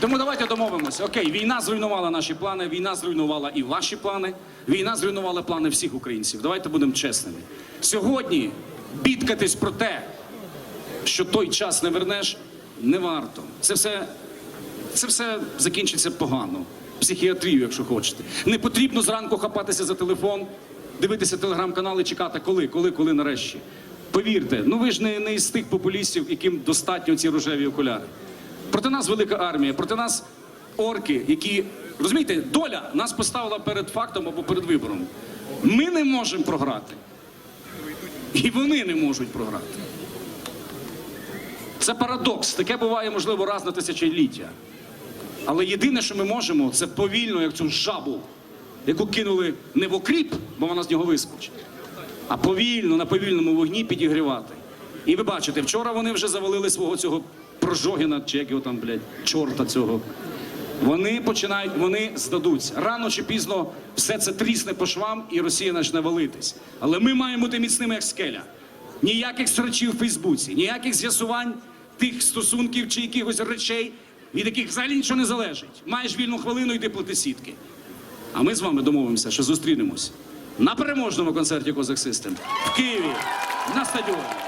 Тому давайте домовимося. Окей, війна зруйнувала наші плани, війна зруйнувала і ваші плани, війна зруйнувала плани всіх українців. Давайте будемо чесними. Сьогодні бідкатись про те, що той час не вернеш, не варто. Це все, це все закінчиться погано. Психіатрію, якщо хочете. Не потрібно зранку хапатися за телефон, дивитися телеграм-канал і чекати, коли, коли, коли нарешті. Повірте, ну ви ж не, не із тих популістів, яким достатньо ці рожеві окуляри. Проти нас велика армія, проти нас орки, які розумієте, доля нас поставила перед фактом або перед вибором. Ми не можемо програти. І вони не можуть програти. Це парадокс. Таке буває, можливо, раз на тисячоліття. Але єдине, що ми можемо, це повільно, як цю жабу, яку кинули не в окріп, бо вона з нього вискочить, а повільно на повільному вогні підігрівати. І ви бачите, вчора вони вже завалили свого цього прожогіна, чи як його там, блядь, чорта цього. Вони починають, вони здадуться. Рано чи пізно все це трісне по швам, і Росія почне валитись. Але ми маємо бути міцними, як скеля. Ніяких срачів в Фейсбуці, ніяких з'ясувань тих стосунків чи якихось речей, від яких взагалі нічого не залежить. Маєш вільну хвилину, йди плати сітки. А ми з вами домовимося, що зустрінемось на переможному концерті Козак Систем в Києві на стадіоні.